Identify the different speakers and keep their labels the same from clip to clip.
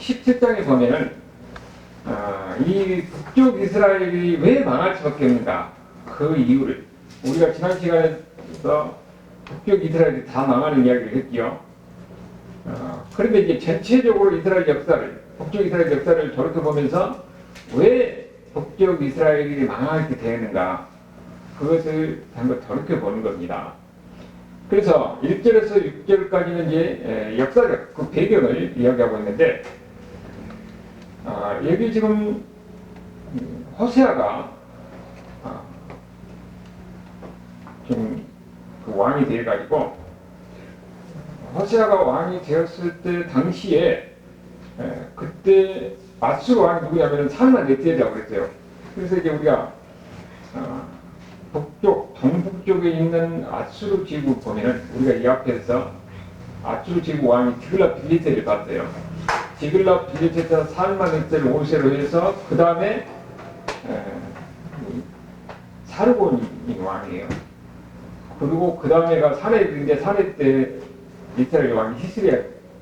Speaker 1: 17장에 보면은 아, 이 북쪽 이스라엘이 왜 망할 수밖에 없는가 그 이유를 우리가 지난 시간에서 북쪽 이스라엘이 다 망하는 이야기를 했지요. 어, 그런데 이제 전체적으로 이스라엘 역사를 북쪽 이스라엘 역사를 돌이켜 보면서 왜 북쪽 이스라엘이 망하게 되는가 그것을 한번 돌이켜 보는 겁니다. 그래서 1절에서 6절까지는 이제 에, 역사적 그 배경을 이야기하고 있는데 아, 여기 지금 음, 호세아가 아, 좀 그 왕이 돼가지고 호세아가 왕이 되었을 때 당시에 에, 그때 아수르 왕이 누구냐면은 살만 네티에라고 그랬어요. 그래서 이제 우리가 아, 북쪽 동북쪽에 있는 아수르 지구 보면은 우리가 이 앞에서 아수르 지구 왕이 디글라 빌리테를 봤어요. 디글라 빌리테에서 살만 네티를 5세로 해서 그 다음에 사르곤이 왕이에요. 그리고 그 다음에가 사례인데 사례 때 이스라엘 왕이 히스리아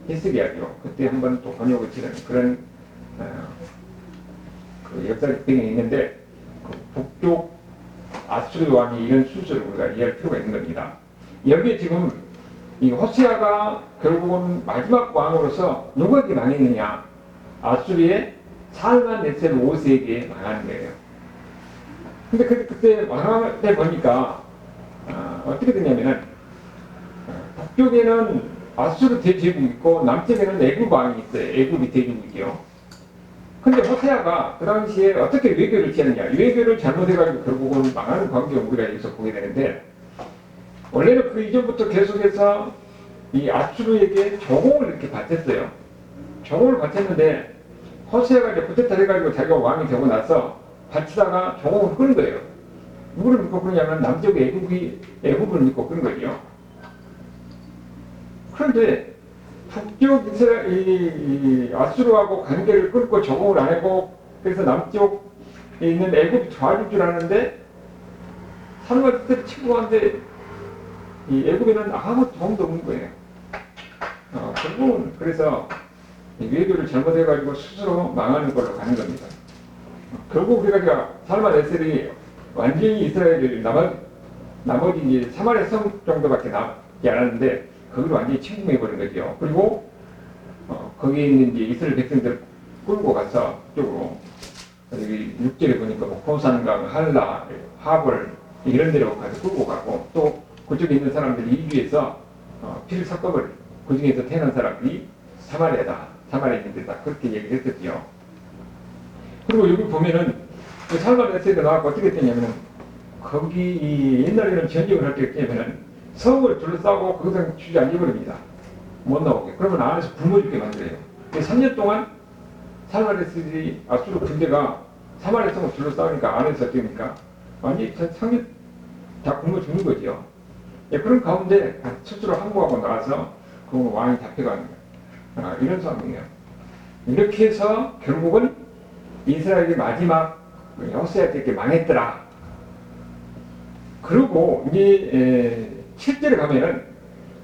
Speaker 1: 히스리아죠. 그때 한번 또 번역을 치는 그런 어, 그 역사적 배경이 있는데 그 북쪽 아수르 왕이 이런 순서를 우리가 이해할 필요가 있는 겁니다. 여기에 지금 이 호세아가 결국은 마지막 왕으로서 누구에게 망했느냐? 아수르의 살만 네셀 5세에게 망하는 거예요. 근데 그, 그때 망할 때 보니까 어, 어떻게 됐냐면은 어, 북쪽에는 아수르 대제국이 있고 남쪽에는 애굽 왕이 있어요. 애굽이 대제국이요. 근데 호세아가 그 당시에 어떻게 외교를 취하느냐. 외교를 잘못해가지고 결국은 망하는 광경을 우리가 여기서 보게 되는데 원래는 그 이전부터 계속해서 이 아수르에게 조공을 이렇게 바쳤어요. 조공을 바쳤는데 호세아가 이제 부태탈 해가지고 자기가 왕이 되고 나서 바치다가 조공을 끄는 거예요. 누구를 믿고 끄냐면 남쪽의 애국이 애국을 믿고 끄는 거죠. 그런데 북쪽 이스라엘 아수르하고 관계를 끊고 적응을 안 하고 그래서 남쪽에 있는 애국이 좋아질 줄 아는데 치고 가는데 이 애국에는 아무 도움도 없는 거예요. 어, 결국은 그래서 이 외교를 잘못해가지고 스스로 망하는 걸로 가는 겁니다. 결국 우리가 살만 에셀이 완전히 이스라엘을 나머, 나머지 이제 사마리아 성 정도밖에 남지 않았는데 그걸 완전히 침공해버린 거죠. 그리고 어, 거기에 있는 이제 이스라엘 백성들 끌고 가서 쪽으로 육절에 보니까 뭐 고산강, 한라, 하볼 이런 데로 가서 끌고 가고 또 그쪽에 있는 사람들이 이주해서 어, 피를 섞어버린 그 중에서 태어난 사람이 사마리아다, 사마리아인들다 그렇게 얘기를 했었죠. 그리고 여기 보면은 그 살마리아에서 나와서 어떻게 됐냐면은 거기 이 옛날에는 전쟁을 할때 하면은 성을 둘러싸고 거기서 주저앉아버립니다. 못 나오게. 그러면 안에서 굶어 죽게 만들어요. 3년 동안 사마리아들이 아수르 군대가 사마리아 성을 둘러싸니까 안에서 어떻게 됩니까? 완전히 상륙 다 굶어 죽는 거죠. 예, 그런 가운데 스스로 항복하고 나와서 그 왕이 잡혀가는 거예요. 아, 이런 상황이에요. 이렇게 해서 결국은 이스라엘이 마지막 호세아 때 망했더라. 그리고 이제 에, 실제로 가면은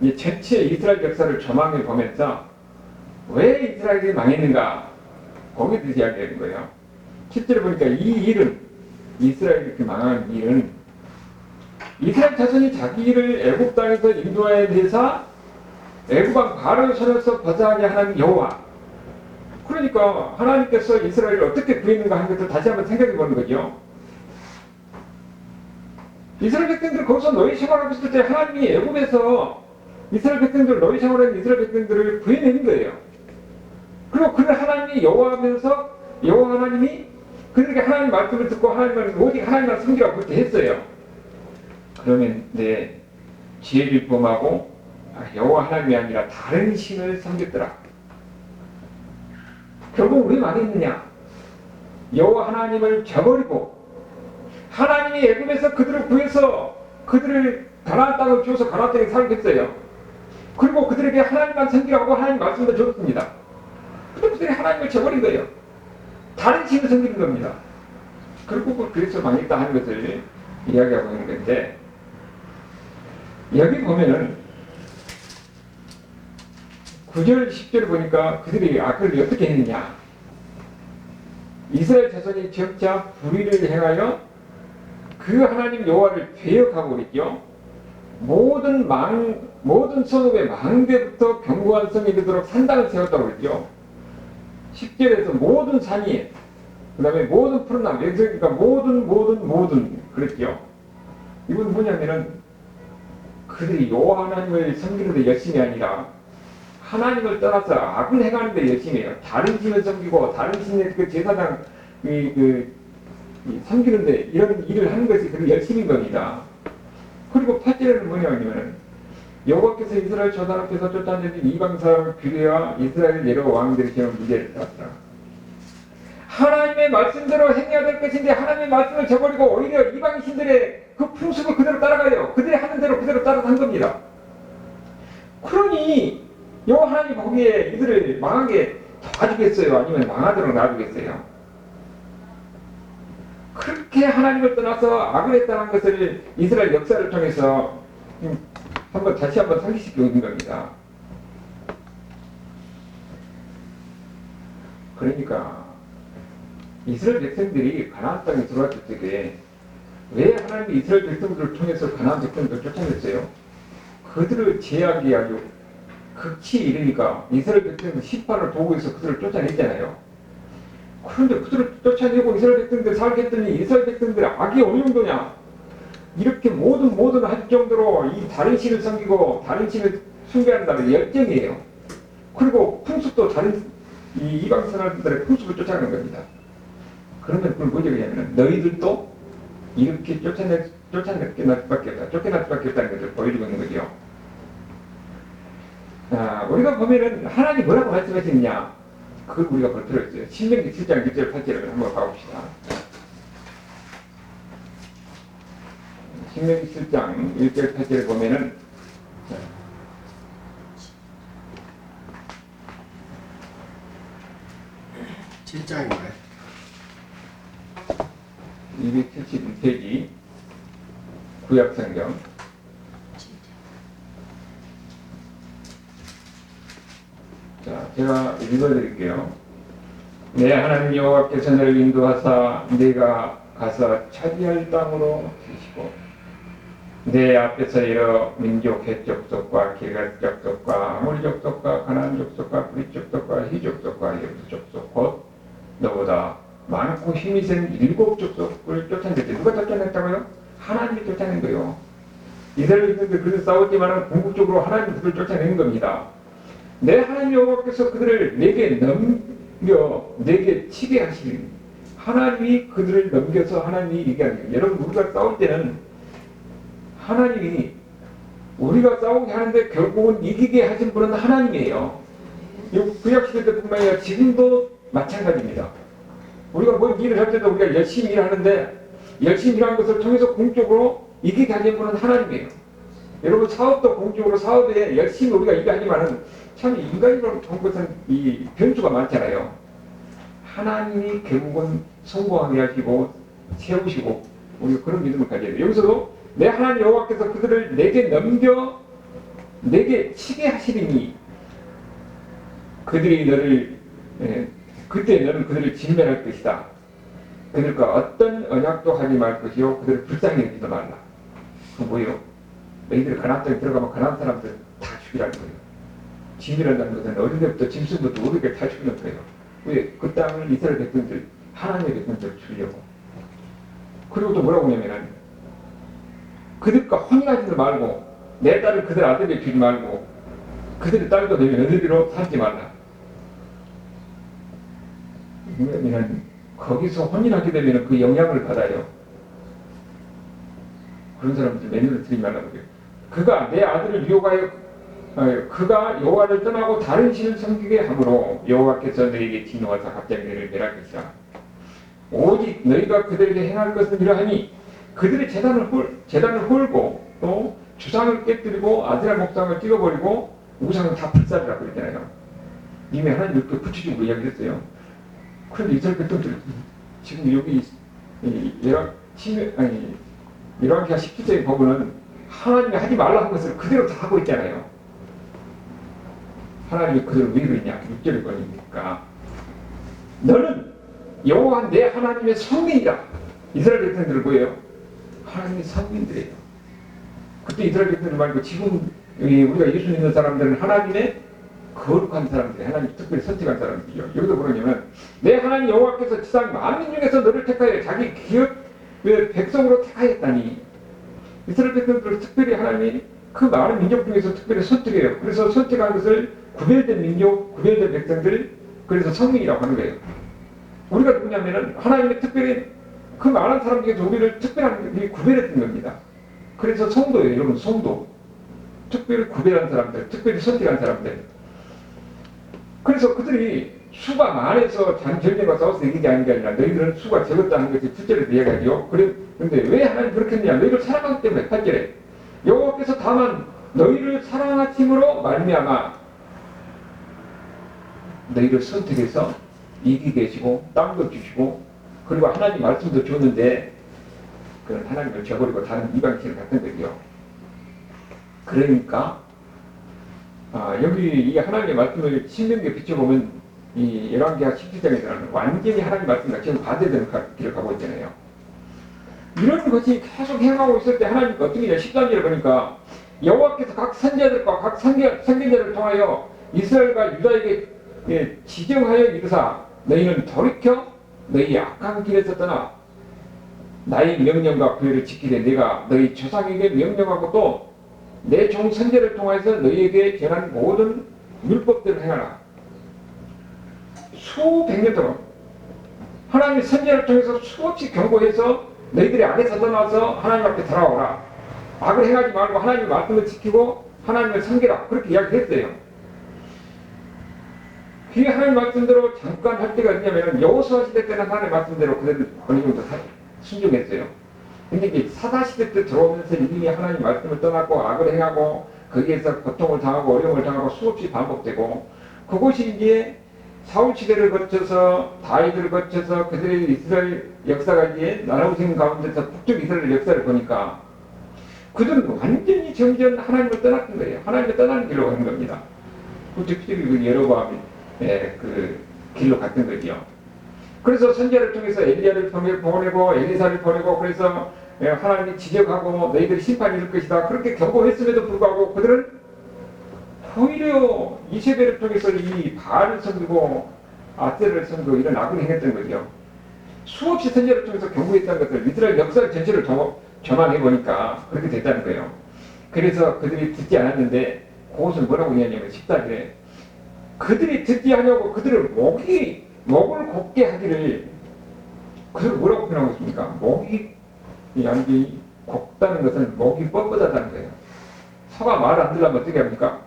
Speaker 1: 이제 전체 이스라엘 역사를 조망해 보면서 왜 이스라엘이 망했는가 거기에 대해서 이야기하는 거예요. 실제로 보니까 이 일은 이스라엘이 이렇게 망한 일은 이스라엘 자손이 자기를 애굽 땅에서 인도하에 대해서 애굽 왕 바로의 손에서 벗어나게 하는 여호와 그러니까 하나님께서 이스라엘을 어떻게 구했는가 하는 것을 다시 한번 생각해 보는 거죠. 이스라엘 백성들 거기서 너희 생활하고 있을 때 하나님이 애굽에서 이스라엘 백성들 너희 생활하는 이스라엘 백성들을 구해내는 거예요. 그리고 그 하나님이 여호와하면서 여호와 하나님이 그들에게 하나님 말씀을 듣고 하나님을 오직 하나님만 섬기라고 그렇게 했어요. 그러면 내 지혜를 범하고 아, 여호와 하나님이 아니라 다른 신을 섬겼더라. 결국 왜 망했느냐? 여호와 하나님을 저버리고 하나님이 애굽에서 그들을 구해서 그들을 가나안 땅을 주어서 가나안 땅에 살게 했어요. 그리고 그들에게 하나님만 섬기라고 하나님 말씀도 줬습니다. 근데 그들이 하나님을 저버린 거예요. 다른 신을 섬기는 겁니다. 결국은 그래서 망했다 하는 것을 이야기하고 있는 건데 여기 보면은 9절, 10절 보니까 그들이 악을 어떻게 했느냐. 이스라엘 자손이 점차 불의를 행하여 그 하나님 여호와를 배역하고 있죠. 모든 망, 모든 선업의 망대부터 견고한 성이 되도록 산당을 세웠다고 그랬죠. 10절에서 모든 산이, 그 다음에 모든 푸른 나무, 그러니까 모든, 모든, 모든, 그랬죠. 이건 뭐냐면은 그들이 여호와 하나님을 섬기는데 열심이 아니라 하나님을 떠나서 악을 행하는데 열심히 해요. 다른 신을 섬기고 다른 신의 그 제사장 이, 그, 이 섬기는데 이런 일을 하는 것이 그 열심인 겁니다. 그리고 파절에는 뭐냐면은 여호와께서 이스라엘 조상 앞에서 쫓아내는 이방 사람을 규례와 이스라엘 예로 왕들이 지은 문제를 따더라. 하나님의 말씀대로 행해야 될 것인데 하나님의 말씀을 저버리고 오히려 이방 신들의 그 풍습을 그대로 따라가요. 그들이 하는 대로 그대로 따라서 한 겁니다. 그러니 여호와 하나님 보기에 이들을 망하게 도와주겠어요? 아니면 망하도록 놔두겠어요? 그렇게 하나님을 떠나서 악을 했다는 것을 이스라엘 역사를 통해서 한번 다시 한번 상기시키고 있는 겁니다. 그러니까 이스라엘 백성들이 가나안 땅에 들어왔을 때에 왜 하나님이 이스라엘 백성들을 통해서 가나안 백성들을 쫓아냈어요? 그들을 제약이 아주 극치 이르니까 이스라엘 백성은 심판을 보고 있어 그들을 쫓아냈잖아요. 그런데 그들을 쫓아내고 이스라엘 백성들 살게 했더니 이스라엘 백성들 악이 어느 정도냐? 이렇게 모든 모든 할 정도로 이 다른 신을 섬기고 다른 신을 숭배한다는 열정이에요. 그리고 풍습도 다른 이 이방 사람들의 풍습을 쫓아가는 겁니다. 그러면 그걸 뭐냐 그냐면 너희들도 이렇게 쫓아낼 쫓아낼 수밖에 없다. 쫓겨날 수밖에 없다는 것을 보여주고 있는 거죠. 아, 우리가 보면은 하나님 뭐라고 말씀하셨냐? 그걸 우리가 볼 있어요. 신명기 7장 1절 8절을 한번 봐봅시다. 신명기 7장 1절 8절을 보면은 자,
Speaker 2: 7장인가요?
Speaker 1: 271페이지 구약성경 자, 제가 읽어드릴게요. 내 하나님 여호와께서 너를 인도하사 내가 가서 차지할 땅으로 주시고 내 앞에서 여러 민족 해족속과 길갈 족속과 아모리 족속과 가나안 족속과 브리 족속과 히 족속과 예부스 족속 곧 너보다 많고 힘이 센 일곱 족속을 쫓아냈대. 누가 쫓아냈다고요? 하나님이 쫓아낸 거요. 이스라엘 백성들 그래서 싸웠지만 궁극적으로 하나님 그들을 쫓아낸 겁니다. 내 하나님 여호와께서 그들을 내게 넘겨 내게 치게 하시니 하나님이 그들을 넘겨서 하나님이 얘기하는 거예요. 여러분 우리가 싸울 때는 하나님이 우리가 싸우게 하는데 결국은 이기게 하신 분은 하나님이에요. 이 구약시대 때뿐만 아니라 지금도 마찬가지입니다. 우리가 뭔 일을 할 때도 우리가 열심히 일하는데 열심히 일하는 것을 통해서 공적으로 이기게 하신 분은 하나님이에요. 여러분 사업도 공적으로 사업에 열심히 우리가 일하지만은 참 인간이라고 본 것은 이 변수가 많잖아요. 하나님이 결국은 성공하게 하시고 세우시고 우리가 그런 믿음을 가져야 돼요. 여기서도 내 하나님 여호와께서 그들을 내게 넘겨 내게 치게 하시리니 그들이 너를 예, 그때 너는 그들을 진멸할 것이다. 그들과 어떤 언약도 하지 말 것이요 그들을 불쌍히 여기도 말라. 그 뭐예요? 너희들이 가나안 땅에 들어가면 가나안 사람들 다 죽이라는 거예요. 진멸한다는 것은 어린 때부터 짐승부터 우리에게 다 죽이는 거예요. 왜? 그 땅을 이스라엘 백성들 하나님의 백성들 주려고. 그리고 또 뭐라고 하냐면은 그들과 혼인하지 말고 내 딸을 그들 아들에게 주지 말고 그들의 딸도 너희 며느리로 삼지 말라. 왜냐면 거기서 혼인하게 되면 그 영향을 받아요. 그런 사람들 며느리를 드리지 말라고 그래요. 그가 내 아들을 유혹하여 어, 그가 여호와를 떠나고 다른 신을 섬기게 하므로 여호와께서 너에게 진노하사 갑자기 너를 것이라. 오직 너희가 그들에게 행할 것은 이러하니 그들의 재단을 홀 재단을 홀고 또 주상을 깨뜨리고 아들의 목상을 찍어버리고 우상은 다 불살이라고 그랬잖아요. 이미 하나님 이렇게 구체적으로 이야기했어요. 그런데 이스라엘 백성들 지금 여기 이라 치 아니 이라키아 17세기 보면은 하나님이 하지 말라 한 것을 그대로 다 하고 있잖아요. 하나님이 그들을 왜 그러냐? 6절에 보니까 너는 여호와 내 하나님의 성민이라 이스라엘 백성들을 뭐예요? 하나님의 성민들이에요. 그때 이스라엘 백성들 말고 지금 우리가 예수 믿는 사람들은 하나님의 거룩한 사람들이 하나님 특별히 선택한 사람들이죠. 여기도 그러냐면 내 하나님 여호와께서 지상 만민 중에서 너를 택하여 자기 기업 의 백성으로 택하였다니 이스라엘 백성들을 특별히 하나님이 그 많은 민족 중에서 특별히 선택해요. 그래서 선택한 것을 구별된 민족, 구별된 백성들 그래서 성민이라고 하는 거예요. 우리가 누구냐면은 하나님이 특별히 그 많은 사람 중에서 우리를 특별한 이 구별했던 겁니다. 그래서 성도예요, 여러분 성도. 특별히 구별한 사람들, 특별히 선택한 사람들. 그래서 그들이 수가 많아서 전쟁과 싸워서 이기지 않은 게 아니라 너희들은 수가 적었다는 것이 7절에서 이야기하죠. 그래, 근데 왜 하나님 그렇게 했느냐? 너희를 사랑하기 때문에 8절에 여호와께서 다만 너희를 사랑하심으로 말미암아 너희를 선택해서 이기게 해주고 땅도 주시고 그리고 하나님 말씀도 줬는데 그런 하나님을 저버리고 다른 이방신을 갔던 거죠. 그러니까 아, 여기 이 하나님의 말씀을 신명기에 비춰보면 이 열왕기하 17장에서는 완전히 하나님 말씀과 지금 반대되는 가- 길을 가고 있잖아요. 이런 것이 계속 행하고 있을 때 하나님 어떻게 냐 13절에 보니까 여호와께서 각 선자들과 각 선견, 선견자를 통하여 이스라엘과 유다에게 예, 지정하여 이르사 너희는 돌이켜 너희 악한 길에서 떠나 나의 명령과 구애를 지키되 내가 너희 조상에게 명령하고 또 내 종 선제를 통해서 너희에게 전한 모든 율법대로 행하라. 수백 년 동안 하나님의 선제를 통해서 수없이 경고해서 너희들이 악에서 떠나서 하나님 앞에 돌아오라. 악을 행하지 말고 하나님의 말씀을 지키고 하나님을 섬기라. 그렇게 이야기했어요. 그게 하나님 말씀대로 잠깐 할 때가 있냐면 여호수아 시대 때는 하나님 말씀대로 그대로 어느 정도 사- 순종했어요. 근데 이제 사사 시대 때 들어오면서 이미 하나님 말씀을 떠났고 악을 행하고 거기에서 고통을 당하고 어려움을 당하고 수없이 반복되고 그것이 이제 사울 시대를 거쳐서 다윗을 거쳐서 그들의 이스라엘 역사가 이제 나라우생 가운데서 북쪽 이스라엘 역사를 보니까 그들은 완전히 점점 하나님을 떠났던 거예요. 하나님을 떠나는 길로 가는 겁니다. 구체적으로 그 여로보암이 예, 그 길로 갔던 거죠. 그래서 선제를 통해서 엘리야를 통해 보내고 엘리사를 보내고 그래서 예, 하나님이 지적하고 너희들이 심판이 있을 것이다. 그렇게 경고했음에도 불구하고 그들은 오히려 이세벨을 통해서 이 바알을 섬기고 아세를 섬기고 이런 악을 행했던 거죠. 수없이 선제를 통해서 경고했다는 것을 이스라엘 역사 전체를 전망해 보니까 그렇게 됐다는 거예요. 그래서 그들이 듣지 않았는데 그것을 뭐라고 이야기하냐면 14절에 그들이 듣지 않냐고 그들을 목이 목을 곱게 하기를 그걸 뭐라고 표현하고 있습니까? 목이 양기 곱다는 것은 목이 뻣뻣하다는 거예요. 소가 말 안 들으면 어떻게 합니까?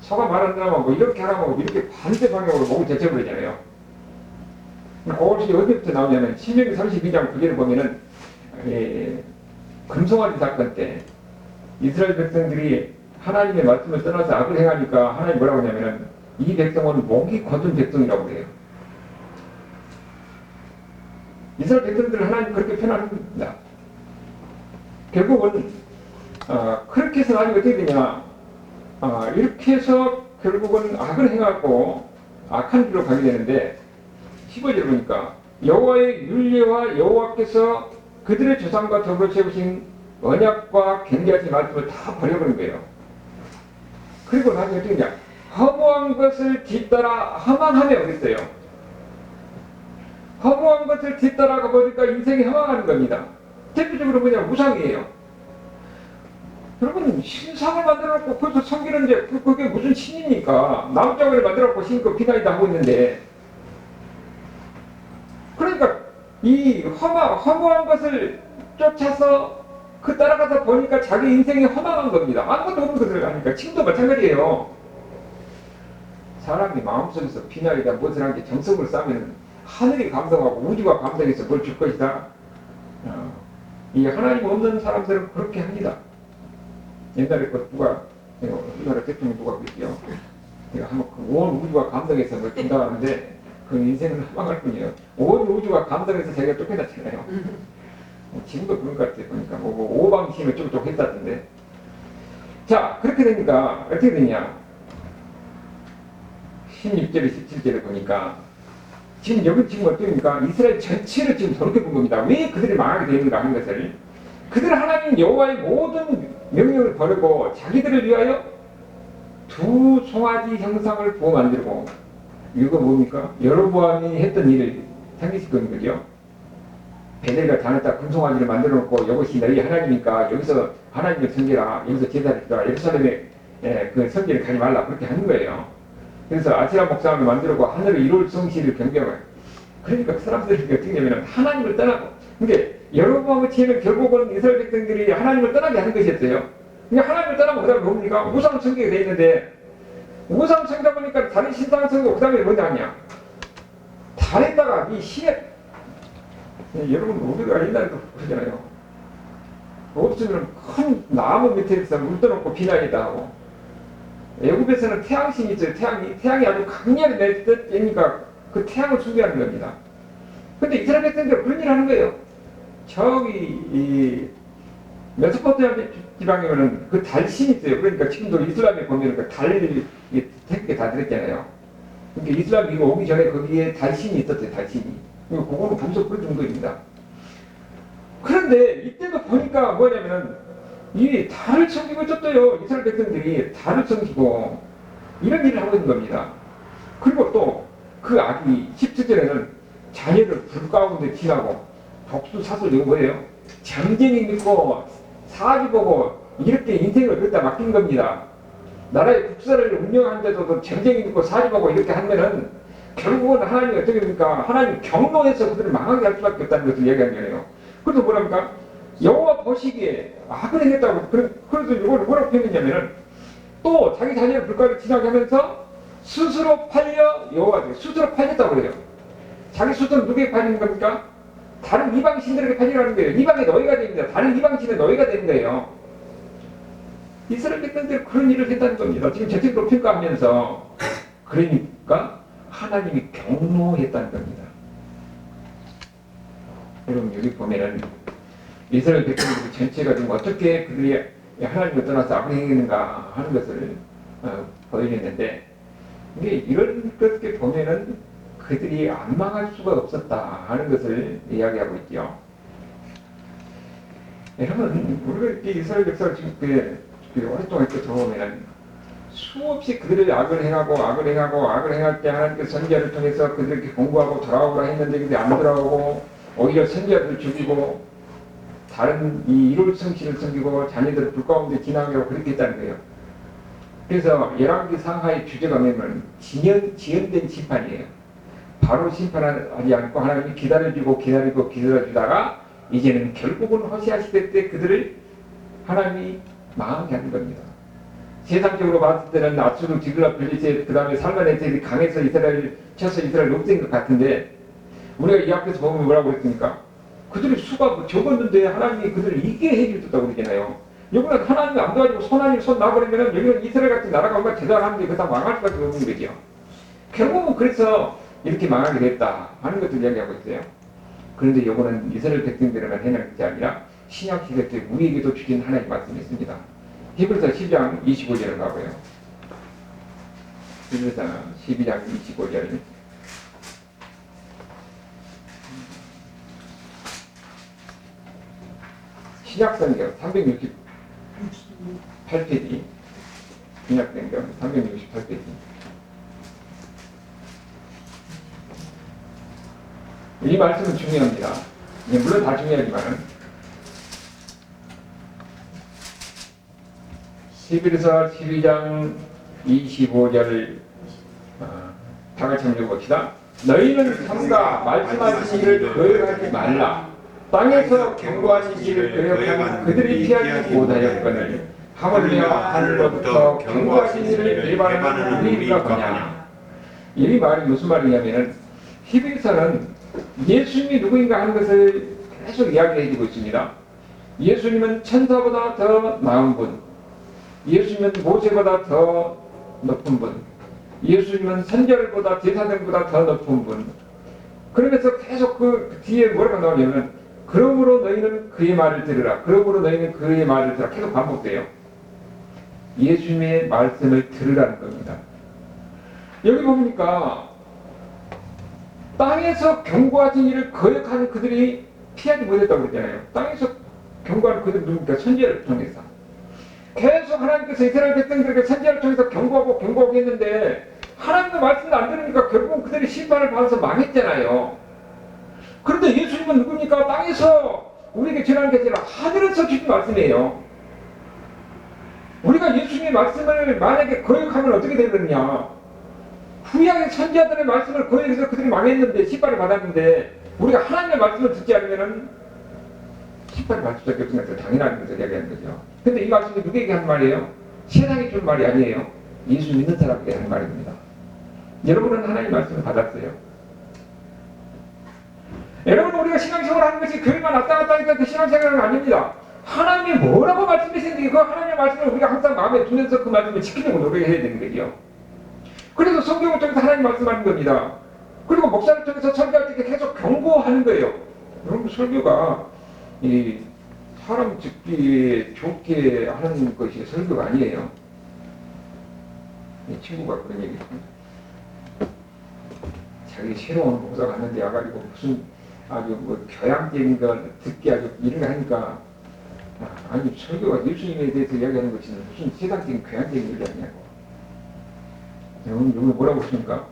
Speaker 1: 소가 말 안 들으면 뭐 이렇게 하라고 이렇게 반대 방향으로 목을 제쳐버리잖아요. 그것이 어디부터 나오냐면 신명기 32장 9절을 보면은 예, 금송아지 사건 때 이스라엘 백성들이 하나님의 말씀을 떠나서 악을 행하니까 하나님 뭐라고 하냐면은 이 백성은 목이 곧은 백성이라고 그래요. 이스라엘 백성들을 하나님 그렇게 표현합니다. 결국은 어, 그렇게 해서 나중에 어떻게 되냐 어, 이렇게 해서 결국은 악을 행하고 악한 길로 가게 되는데 15절 보니까 여호와의 윤례와 여호와께서 그들의 조상과 더불어 세우신 언약과 경계하신 말씀을 다 버려버린 거예요. 그리고 나중에 어떻게 되냐 허무한 것을 뒤따라 허망함이 어딨어요? 허무한 것을 뒤따라가 보니까 인생이 허망하는 겁니다. 대표적으로 뭐냐 우상이에요. 여러분 신상을 만들어놓고 거기서 섬기는데 그- 그게 무슨 신입니까? 나무장을 만들어놓고 신고 비나이다 하고 있는데 그러니까 이 허마, 허무한 것을 쫓아서 그 따라가다 보니까 자기 인생이 허망한 겁니다. 아무것도 없는 것을 하니까 지금도 마찬가지예요. 사람이 마음속에서 비나이다 무엇을 한게 정성을 쌓으면 하늘이 감동하고 우주가 감동해서 뭘 줄 것이다. 어, 이 하나님 없는 사람들은 그렇게 합니다. 옛날에 그 누가 어, 우리나라 대통령 누가 그랬죠. 내가 한번 그온 우주가 감동해서 뭘 준다 하는데 그 인생은 허망할 뿐이에요. 온 우주가 감동해서 자기가 쫓겨났잖아요. 어, 지금도 그런 것 같아요. 보니까 뭐, 뭐 오방심을 쭉쭉 했다던데. 자 그렇게 되니까 어떻게 되냐. 16절에 17절에 보니까 지금 여기 지금 어떻습니까? 이스라엘 전체를 지금 돌이켜본 겁니다. 왜 그들이 망하게 되는가 하는 것을 그들 하나님 여호와의 모든 명령을 버리고 자기들을 위하여 두 송아지 형상을 부어 만들고 이거 뭡니까? 여로보암이 했던 일을 상기시키는 거죠. 베델과 다녔다 금송아지를 만들어 놓고 이것이 너희 하나님이니까 여기서 하나님을 섬기라 여기서 제사를 드라 예루살렘에 예, 그 성전에 가지 말라 그렇게 하는 거예요. 그래서 아치라 목상을 만들고 하늘을 이룰 성실을 경경을 그러니까 그 사람들이 어떻게 되냐면 하나님을 떠나고 근데 여로보암의 죄는 결국은 이스라엘 백성들이 하나님을 떠나게 하는 것이었어요. 그러니까 하나님을 떠나고 그 다음에 뭡니까? 우상 성경이 돼 있는데 우상 성경 보니까 다른 신상 성경 그 다음에 뭐냐 하냐 달에다가 이 예, 여러분 우리가 옛날에 그러잖아요. 없으면 큰 나무 밑에서 물 떠놓고 비난이다 하고 애굽에서는 태양신이 있어요. 태양이 태양이 아주 강렬히 내니까 그 태양을 숭배하는 겁니다. 근데 이스라엘 백성들 그런 일 하는 거예요. 저기 이 메소포타미아 지방에는 그 달신이 있어요. 그러니까 지금도 이슬람에 보면 그 달이 택배 다 들었잖아요. 그러니까 이슬람 이거 오기 전에 거기에 달신이 있었어요. 달신이. 그거는 분석 뿌려준 거입니다. 그런데 이때도 보니까 뭐냐면은 이 달을 섬기고 있었어요. 이스라엘 백성들이 달을 섬기고 이런 일을 하고 있는 겁니다. 그리고 또그 아기 17절에는 자녀를 불 가운데 지나고 독수 사슬 이거 뭐예요? 전쟁이 믿고 사기 보고 이렇게 인생을 그다 맡긴 겁니다. 나라의 국사를 운영하는데도 전쟁이 믿고 사기 보고 이렇게 하면은 결국은 하나님이 어떻게 됩니까? 하나님 경로에서 그들을 망하게 할 수밖에 없다는 것을 얘기하는 거예요. 그래서 뭐랍니까? 여호와 보시기에 행했다고 그래- 그래서 이걸 뭐라고 표현했냐면은 또 자기 자녀를 불가를 지나게 하면서 스스로 팔려 여호와 스스로 팔렸다고 그래요. 자기 스스로 누구에게 팔리는 겁니까? 다른 이방 신들에게 팔리라는 거예요. 이방의 너희가 됩니다. 다른 이방 신의 너희가 되는 거예요. 이스라엘 백성들 그런 일을 했다는 겁니다. 지금 재택으로 평가하면서 그러니까 하나님이 경노했다는 겁니다. 여러분 여기 보면은 이스라엘 백성들 전체가 지금 어떻게 그들이 하나님을 떠나서 악을 행했는가 하는 것을 어, 보여줬는데 이게 이런 것을 보면은 그들이 안 망할 수가 없었다 하는 것을 이야기하고 있죠. 여러분 우리가 이렇게 이스라엘 백성을 지금 그, 그 오랫동안 이렇게 들어보면은 수없이 그들을 악을 행하고 악을 행하고 악을 행할 때 하나님께 선지자를 통해서 그들에게 공부하고 돌아오라 했는데 그들이 안 돌아오고 오히려 선지자들을 죽이고 다른 이 이룰 성신을 섬기고 자녀들을 불 가운데 지나게 하고 그렇게 했다는 거예요. 그래서 열왕기 상하의 주제가 뭐냐면 지연, 지연된 심판이에요. 바로 심판하지 않고 하나님이 기다려주고 기다리고 기다려주다가 이제는 결국은 허시아 시대 때 그들을 하나님이 망하게 하는 겁니다. 세상적으로 봤을 때는 아수르 디글라 빌리세 그 다음에 살만에들이 강해서 이스라엘 쳐서 이스라엘 녹된 것 같은데 우리가 이 앞에서 보면 뭐라고 그랬습니까? 그들이 수가 뭐 적었는데 하나님이 그들을 이기게 해주셨다고 그러잖아요. 여기는 하나님이 안 도와주고 손하나님 손 놔버리면 여기는 이스라엘 같은 나라가 얼마나 대단한데 그다 망할 수밖에 없는 거죠. 결국은 그래서 이렇게 망하게 됐다 하는 것을 이야기하고 있어요. 그런데 요거는 이스라엘 백성들에만 해당되지 아니라 신약 시대 때 우리에게도 주신 하나님 말씀이 있습니다. 히브리서 12장 25절을 가고요. 히브리서 12장 25절. 신약성경 368페이지. 신약성경 368페이지. 이 말씀은 중요합니다. 예, 물론 다 중요하지만 11서 12장 25절 어, 다 같이 한번 읽어봅시다. 너희는 삼가 말씀하신 일을 거역하지 말라. 땅에서 경고하신 일을 거역하면 그들이 피하지 못하였거늘 하물며 하늘로부터 경고하신 일을 일반하는 우리가 거냐. 이 말이 무슨 말이냐면은 히브리서는 예수님이 누구인가 하는 것을 계속 이야기해 주고 있습니다. 예수님은 천사보다 더 나은 분, 예수님은 모세보다 더 높은 분, 예수님은 선결보다 제사장보다 더 높은 분. 그러면서 계속 그, 그 뒤에 뭐라고 나오냐면, 그러므로 너희는 그의 말을 들으라. 그러므로 너희는 그의 말을 들으라. 계속 반복돼요. 예수님의 말씀을 들으라는 겁니다. 여기 보니까 땅에서 경고하신 일을 거역하는 그들이 피하지 못했다고 그랬잖아요. 땅에서 경고하는 그들이 누굽니까? 선지자를 통해서. 계속 하나님께서 이스라엘 백성들에게 선지자를 통해서 경고하고 경고하고 했는데 하나님의 말씀을 안 들으니까 결국 그들이 심판을 받아서 망했잖아요. 그런데 예수님은 누굽니까? 땅에서 우리에게 전하는 게 아니라 하늘에서 주신 말씀이에요. 우리가 예수님의 말씀을 만약에 거역하면 어떻게 되느냐? 후약의 선지자들의 말씀을 거역해서 그들이 망했는데 심판을 받았는데 우리가 하나님의 말씀을 듣지 않으면은 심판을 받을 수밖에 것을 당연한 것을 이야기하는 거죠. 근데 이 말씀이 누구에게 한 말이에요? 세상에 준 말이 아니에요. 예수 믿는 사람에게 한 말입니다. 여러분은 하나님 말씀을 받았어요. 여러분 우리가 신앙생활 하는 것이 교회만 왔다 갔다 하니까 그 신앙생활은 아닙니다. 하나님이 뭐라고 말씀하시는지 그 하나님의 말씀을 우리가 항상 마음에 두면서 그 말씀을 지키려고 노력해야 되는 거죠. 그래서 성경을 통해서 하나님 말씀하는 겁니다. 그리고 목사를 통해서 설교할 때 계속 경고하는 거예요. 여러분 설교가 이 사람 듣기에 좋게 하는 것이 설교가 아니에요. 이 친구가 그런 얘기 했습니다. 자기 새로운 목사 갔는데 와가지고 무슨 아주 뭐 교양적인 걸 듣게 아주 거 하니까 아, 니 설교가 예수님에 대해서 이야기하는 것이 무슨 세상적인 교양적인 일이 아니냐고. 여기 뭐라고 했습니까?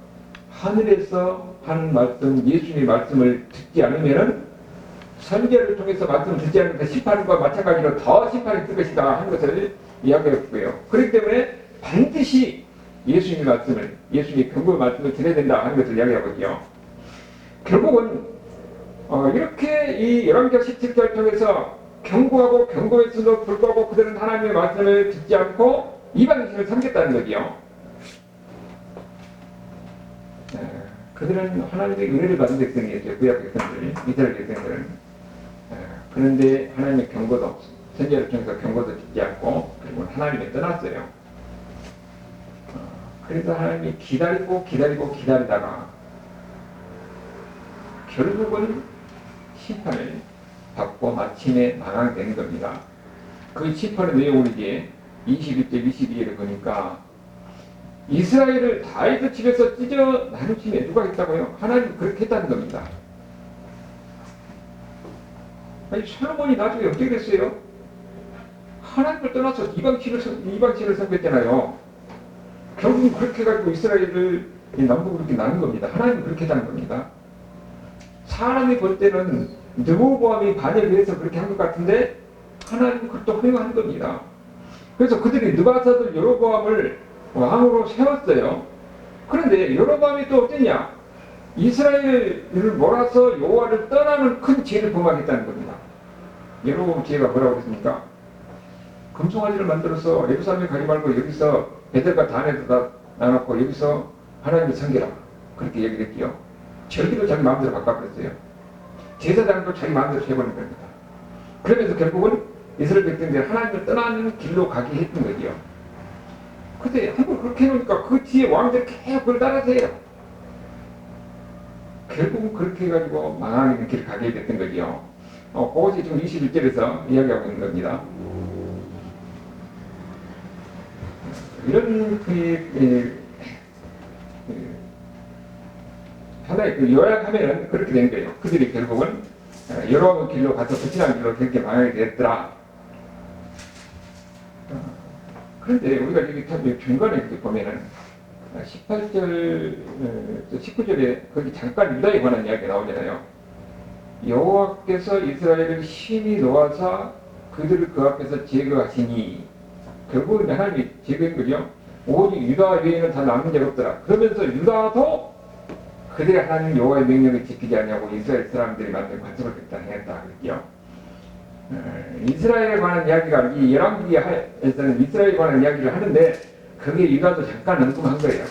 Speaker 1: 하늘에서 하는 말씀, 예수님의 말씀을 듣지 않으면은 선제를 통해서 말씀을 듣지 않으면 그 심판과 마찬가지로 더 심판이 뜰 것이다 하는 것을 이야기했고요. 그렇기 때문에 반드시 예수님의 말씀을, 예수님의 경고의 말씀을 들어야 된다 하는 것을 이야기하고 있죠. 결국은 어, 이렇게 이 열왕기하 17절 통해서 경고하고 경고했음에도 불구하고 그들은 하나님의 말씀을 듣지 않고 이방신을 섬겼다는 거지요. 네, 그들은 하나님의 은혜를 받은 백성이었죠. 구약 백성들, 이스라엘 백성들은. 네, 그런데 하나님의 경고도 선제를 통해서 경고도 듣지 않고 그리고 하나님을 떠났어요. 어, 그래서 하나님이 기다리고 기다리고 기다리다가 결국은 심판을 받고 마침에 망하게 겁니다. 그 심판의 내용을 이제 21절, 22절에 보니까 이스라엘을 다윗의 집에서 찢어 나누심에 누가 있다고요? 하나님 그렇게 했다는 겁니다. 아니 솔로몬이 나중에 어떻게 됐어요? 하나님을 떠나서 이방신을 이방신을 섬겼잖아요. 결국은 그렇게 가지고 이스라엘을 남북으로 이렇게 나눈 겁니다. 하나님은 그렇게 했다는 겁니다. 사람이 볼 때는 느보보암이 반역을 해서 그렇게 한 것 같은데 하나님은 그것도 허용한 겁니다. 그래서 그들이 느바사들 여로보암을 왕으로 세웠어요. 그런데 여로보암이 또 어땠냐? 이스라엘을 몰아서 여호와를 떠나는 큰 죄를 범하겠다는 겁니다. 여로보암 죄가 뭐라고 했습니까? 금송아지를 만들어서 예루살렘에 가지 말고 여기서 베델과 단에다 놔놓고 여기서 하나님을 섬겨라. 그렇게 얘기를 했지요. 절기도 자기 마음대로 바꿔버렸어요. 제사장도 자기 마음대로 해버린 겁니다. 그러면서 결국은 이스라엘 백성들이 하나님을 떠나는 길로 가게 했던 거지요. 근데 한번 그렇게 해놓으니까 그 뒤에 왕들이 계속 그걸 따라서요. 결국은 그렇게 해가지고 망하는 길을 가게 됐던 거지요. 어, 그것이 지금 21절에서 이야기하고 있는 겁니다. 이런 그, 그, 그 하나의 그 요약하면은 그렇게 된 거예요. 그들이 결국은 어, 여러 길로 가서 거친한 길로 그렇게 망하게 됐더라. 어, 그런데 우리가 여기 참 중간에 보면은 18절, 19절에 거기 잠깐 유다에 관한 이야기가 나오잖아요. 여호와께서 이스라엘을 심히 놓아서 그들을 그 앞에서 제거하시니 결국은 하나님이 제거한 거죠. 오직 유다 외에는 다 남은 자가 없더라. 그러면서 유다도 그들이 하나님 여호와의 명령을 지키지 않냐고 이스라엘 사람들이 만든 관습을 결단했다 그랬죠. 어, 이스라엘에 관한 이야기가 이 열왕기에서는 이스라엘에 관한 이야기를 하는데 그게 유다도 잠깐 언급한 거예요.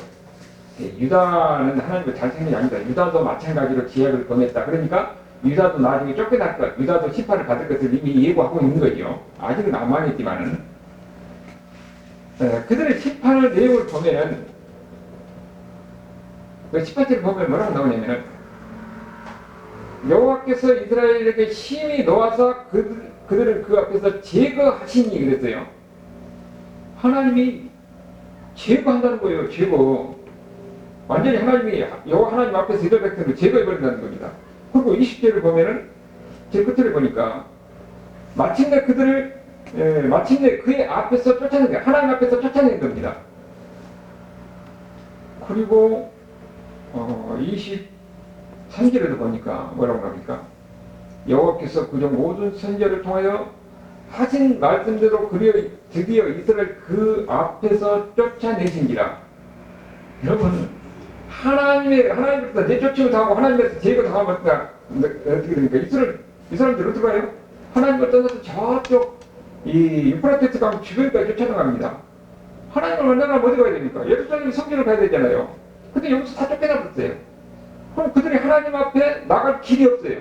Speaker 1: 예, 유다는 하나님과 잘생긴 아니다. 유다도 마찬가지로 지약을 범했다. 그러니까 유다도 나중에 쫓겨날 것, 유다도 심판을 받을 것을 이미 예고하고 있는 거죠. 아직은. 어, 그들의 심판의 내용을 보면은 그 18절을 보면 뭐라고 나오냐면은 여호와께서 이스라엘에게 심히 놓아서 그, 그들을 그 앞에서 제거하시니 그랬어요. 하나님이 제거한다는 거예요. 제거. 완전히 하나님이 여호와 하나님 앞에서 이들 백성을 제거해버린다는 겁니다. 그리고 20절을 보면은 제 끝을 보니까 마침내 그들을 에, 마침내 그의 앞에서 쫓아낸 거예요. 하나님 앞에서 쫓아낸 겁니다. 그리고 어, 23절에도 보니까 뭐라고 합니까? 여호와께서 그저 모든 선제를 통하여 하신 말씀대로 그려 드디어 이스라엘 그 앞에서 쫓아내신지라. 여러분 하나님의 하나님께서 내쫓임을 당하고 하나님께서 제거 당하면 어떻게 됩니까? 이스라엘 이 사람들 어떻게 가요? 하나님을 떠나서 저쪽 이 유프라테스 강 주변까지 쫓아나갑니다. 하나님을 만나려면 어디 가야 됩니까? 예루살렘 성전을 가야 되잖아요. 근데 여기서 다 쫓겨나버렸어요. 그럼 그들이 하나님 앞에 나갈 길이 없어요.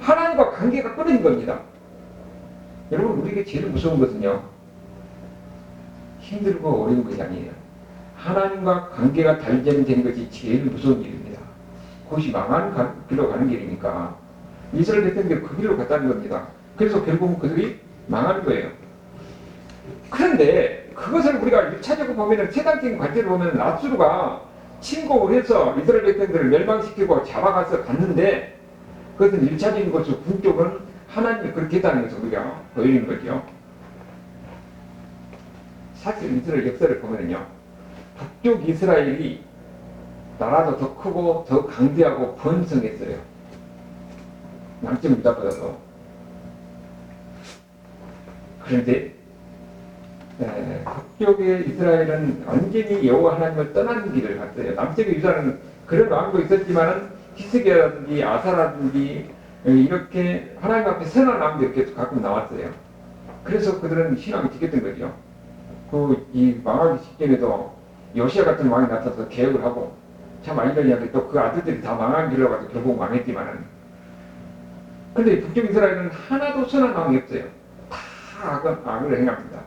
Speaker 1: 하나님과 관계가 끊어진 겁니다. 여러분 우리에게 제일 무서운 것은요. 힘들고 어려운 것이 아니에요. 하나님과 관계가 단절된 것이 제일 무서운 일입니다. 그것이 망하는 가- 길로 가는 길이니까 이스라엘 백성들이 그 길로 갔다는 겁니다. 그래서 결국은 그들이 망하는 거예요. 그런데 그것을 우리가 1차적으로 보면은 세상적인 관계로 보면 압수르가 침공을 해서 이스라엘 백성들을 멸망시키고 잡아가서 갔는데 그것은 1차적인 것이고 궁적은 하나님이 그렇게 했다는 것을 우리가 보이는 거죠. 사실 이스라엘 역사를 보면요. 북쪽 이스라엘이 나라도 더 크고 더 강대하고 번성했어요. 남쪽 유다보다도. 그런데 에, 북쪽의 이스라엘은 완전히 여호와 하나님을 떠나는 길을 갔어요. 남쪽의 유다는 그런 왕도 있었지만은 히스기야라든지 아사라든지 에, 이렇게 하나님 앞에 선한 왕도 이렇게 가끔 나왔어요. 그래서 그들은 신앙을 지켰던 거죠. 그 이 망하기 직전에도 요시아 같은 왕이 나타나서 개혁을 하고 참 아이러니하게 또 그 아들들이 다 망한 길로 가서 결국 망했지만은 근데 북쪽 이스라엘은 하나도 선한 왕이 없어요. 다 악을 행합니다.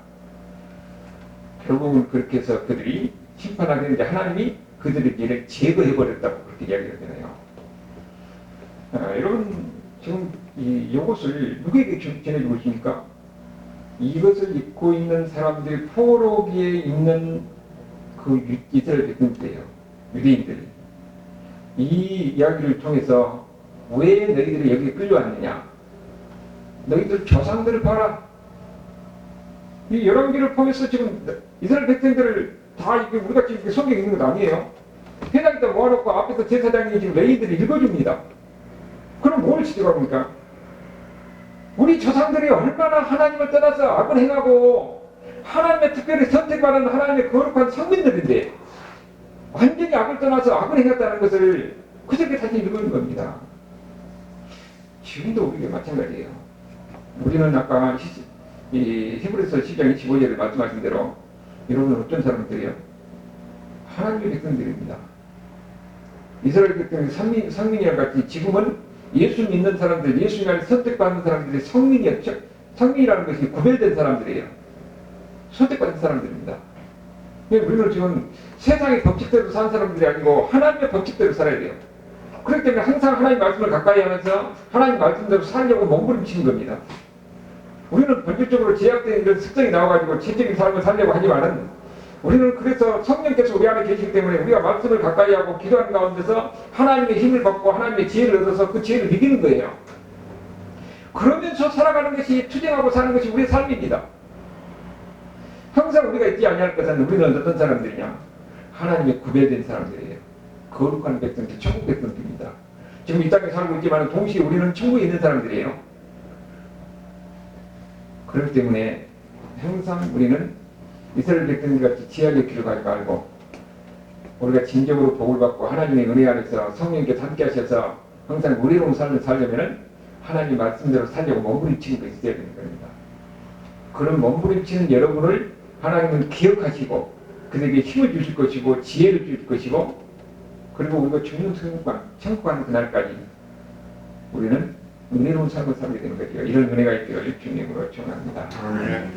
Speaker 1: 결국은 그렇게 해서 그들이 심판하게 되는데 하나님이 그들의 길을 제거해버렸다고 그렇게 이야기를 하잖아요. 아, 여러분, 지금 이, 이것을 누구에게 주- 전해주고 있습니까? 이것을 입고 있는 사람들이 포로기에 있는 그 유- 이스라엘 백성들이에요. 유대인들. 이 이야기를 통해서 왜 너희들이 여기 끌려왔느냐? 너희들 조상들을 봐라. 이 열왕기를 통해서 지금 이스라엘 백성들을 다 이게 우리가 이렇게 성경에 있는 것 아니에요. 회장에다 모아놓고 앞에서 제사장이 지금 레이들이 읽어줍니다. 그럼 뭘 지적합니까? 우리 조상들이 얼마나 하나님을 떠나서 악을 행하고 하나님의 특별히 선택받은 하나님의 거룩한 성민들인데 완전히 악을 떠나서 악을 행했다는 것을 그저께 다시 읽은 겁니다. 지금도 우리가 마찬가지예요. 우리는 아까 시- 이 히브리서 10장 25절에 말씀하신 대로 여러분 어떤 사람들이요? 하나님의 백성들입니다. 이스라엘 백성이 상민, 상민이와 같이 지금은 예수 믿는 사람들, 예수 안에 선택받는 사람들이 성민이야. 성민이라는 것이 구별된 사람들이에요. 선택받은 사람들입니다. 근데 우리는 지금 세상의 법칙대로 사는 사람들이 아니고 하나님의 법칙대로 살아야 돼요. 그렇기 때문에 항상 하나님 말씀을 가까이 하면서 하나님 말씀대로 살려고 몸부림치는 겁니다. 우리는 본질적으로 제약된 이런 습성이 나와가지고 지적인 삶을 살려고 하지만은 우리는 그래서 성령께서 우리 안에 계시기 때문에 우리가 말씀을 가까이 하고 기도하는 가운데서 하나님의 힘을 받고 하나님의 지혜를 얻어서 그 지혜를 이기는 거예요. 그러면서 살아가는 것이 투쟁하고 사는 것이 우리의 삶입니다. 항상 우리가 있지 아니할 것은 우리는 어떤 사람들이냐? 하나님의 구별된 사람들이에요. 거룩한 백성들, 천국 백성들입니다. 지금 이 땅에 살고 있지만 동시에 우리는 천국에 있는 사람들이에요. 그렇기 때문에 항상 우리는 이스라엘 백성들 같이 지하의 길을 가지 말고 우리가 진정으로 복을 받고 하나님의 은혜 안에서 성령께서 함께 하셔서 항상 우리로운 삶을 살려면은 하나님 말씀대로 살려고 몸부림치는 것이 있어야 되는 겁니다. 그런 몸부림치는 여러분을 하나님은 기억하시고 그들에게 힘을 주실 것이고 지혜를 주실 것이고 그리고 우리가 죽는 천국관, 천국 가는 그날까지 우리는 은혜로운 삶을 살게 되는 거죠. 이런 은혜가 있기를 주님으로 축원합니다.
Speaker 2: 아멘.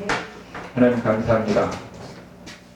Speaker 1: 하나님 감사합니다.